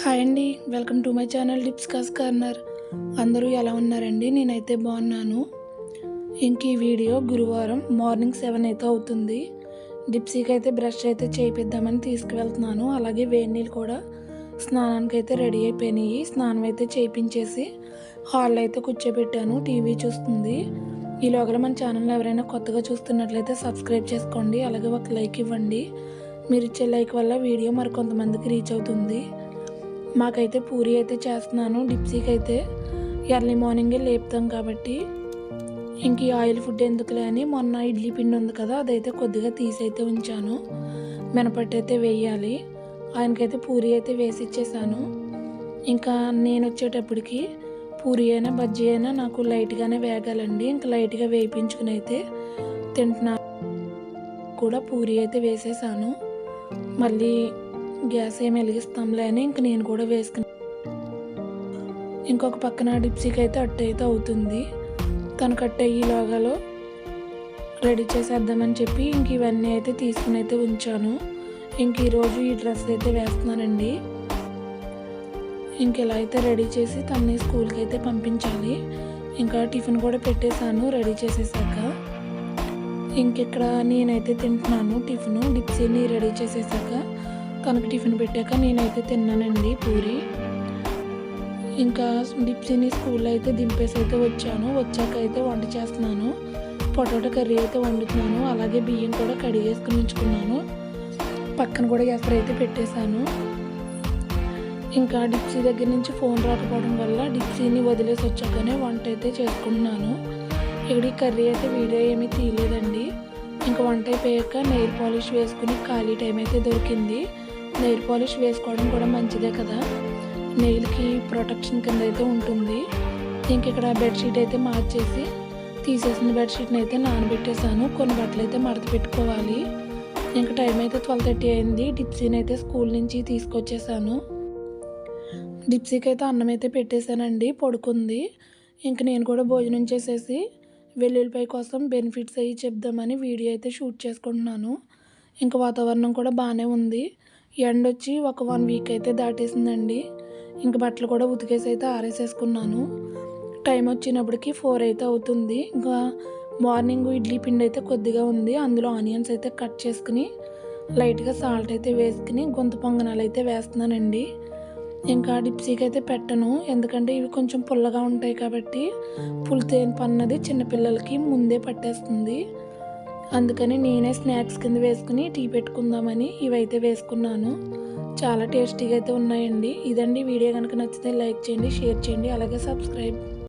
Hi అండి welcome to my channel డిప్స్ కాస్ కార్నర్. అందరూ ఎలా ఉన్నారండి? నేనైతే బాగున్నాను. ఇంక ఈ వీడియో గురువారం మార్నింగ్ సెవెన్ అయితే అవుతుంది. డిప్సీకి అయితే బ్రష్ అయితే చేయిద్దామని తీసుకువెళ్తున్నాను. అలాగే వేడి నీళ్ళు కూడా స్నానానికి అయితే రెడీ అయిపోయినాయి. స్నానం అయితే చేయించేసి హాల్లో అయితే కూర్చోబెట్టాను. టీవీ చూస్తుంది. ఈలోగా మన ఛానల్ ఎవరైనా కొత్తగా చూస్తున్నట్లయితే సబ్స్క్రైబ్ చేసుకోండి. అలాగే ఒక లైక్ ఇవ్వండి. మీరు ఇచ్చే లైక్ వల్ల వీడియో మరి కొంతమందికి రీచ్ అవుతుంది. మాకైతే పూరి అయితే చేస్తున్నాను డిప్సీకి అయితే ఎర్లీ మార్నింగే లేపుతాం కాబట్టి. ఇంక ఈ ఆయిల్ ఫుడ్ ఎందుకులే అని మొన్న ఇడ్లీ పిండి ఉంది కదా అదైతే కొద్దిగా తీసి అయితే ఉంచాను. మినపట్టు అయితే వేయాలి. ఆయనకైతే పూరి అయితే వేసి ఇచ్చేసాను ఇంకా నేను వచ్చేటప్పటికి పూరి అయినా బజ్జీ అయినా నాకు లైట్గానే వేగాలండి. ఇంకా లైట్గా వేయించుకుని అయితే తింటున్నా. కూడా పూరి అయితే వేసేసాను. మళ్ళీ గ్యాస్ ఏమి వెలిగిస్తాంలే అని ఇంక నేను కూడా వేసుకుని ఇంకొక పక్కన డిప్సీకి అయితే అట్టు అయితే అవుతుంది. తను కట్ అయ్యి రెడీ చేసేద్దామని చెప్పి ఇంక ఇవన్నీ అయితే తీసుకుని అయితే ఉంచాను. ఇంక ఈరోజు ఈ డ్రెస్ అయితే వేస్తున్నానండి. ఇంక ఇలా అయితే రెడీ చేసి తనని స్కూల్కి అయితే పంపించాలి. ఇంకా టిఫిన్ కూడా పెట్టేశాను రెడీ చేసేసాక. ఇంకెక్కడ నేనైతే తింటున్నాను టిఫిన్ డిప్సీని రెడీ చేసేసాక. తనకు టిఫిన్ పెట్టాక నేనైతే తిన్నానండి పూరి. ఇంకా డిప్సీని స్కూల్లో అయితే దింపేసి అయితే వచ్చాను. వచ్చాక అయితే వంట చేస్తున్నాను. పొటాటో కర్రీ అయితే వండుతున్నాను. అలాగే బియ్యం కూడా కడిగేసుకుని ఉంచుకున్నాను. పక్కన కూడా ఎసరు అయితే పెట్టేశాను. ఇంకా డిప్సీ దగ్గర నుంచి ఫోన్ రాకపోవడం వల్ల డిప్సీని వదిలేసి వచ్చాకనే వంట అయితే చేసుకుంటున్నాను. ఇక్కడ ఈ కర్రీ అయితే వీడియో ఏమీ తీయలేదండి. ఇంకా వంట అయిపోయాక నెయిల్ పాలిష్ వేసుకుని ఖాళీ టైం అయితే దొరికింది. నెయిల్ పాలిష్ వేసుకోవడం కూడా మంచిదే కదా. నెయిల్కి ప్రొటెక్షన్ కింద అయితే ఉంటుంది. ఇంక ఇక్కడ బెడ్షీట్ అయితే మార్చేసి తీసేసిన బెడ్షీట్ని అయితే నానబెట్టేశాను. కొన్ని బట్టలు అయితే మడత పెట్టుకోవాలి. ఇంకా టైం అయితే ట్వెల్వ్ థర్టీ అయింది. డిప్సీని అయితే స్కూల్ నుంచి తీసుకొచ్చేసాను డిప్సీకి అయితే అన్నం అయితే పెట్టేశానండి. పడుకుంది. ఇంక నేను కూడా భోజనం చేసేసి వెల్లుల్లిపాయ కోసం బెనిఫిట్స్ అయ్యి చెప్దామని వీడియో అయితే షూట్ చేసుకుంటున్నాను. ఇంకా వాతావరణం కూడా బాగానే ఉంది. ఎండ వచ్చి ఒక వన్ వీక్ అయితే దాటేసిందండి. ఇంక బట్టలు కూడా ఉతికేసి అయితే ఆరేసేసుకున్నాను. టైం వచ్చినప్పటికి ఫోర్ అయితే అవుతుంది. ఇంకా మార్నింగ్ ఇడ్లీ పిండి అయితే కొద్దిగా ఉంది. అందులో ఆనియన్స్ అయితే కట్ చేసుకుని లైట్గా సాల్ట్ అయితే వేసుకుని గొంతు పొంగనాలు అయితే వేస్తున్నానండి. ఇంకా డిప్సీకి అయితే పెట్టను. ఎందుకంటే ఇవి కొంచెం పుల్లగా ఉంటాయి కాబట్టి పులితేని పన్నది చిన్నపిల్లలకి ముందే పట్టేస్తుంది. అందుకని నేనే స్నాక్స్ కింద వేసుకుని టీ పెట్టుకుందామని ఇవైతే వేసుకున్నాను. చాలా టేస్టీగా అయితే ఉన్నాయండి. ఇదండి వీడియో. కనుక నచ్చితే లైక్ చేయండి షేర్ చేయండి అలాగే సబ్స్క్రైబ్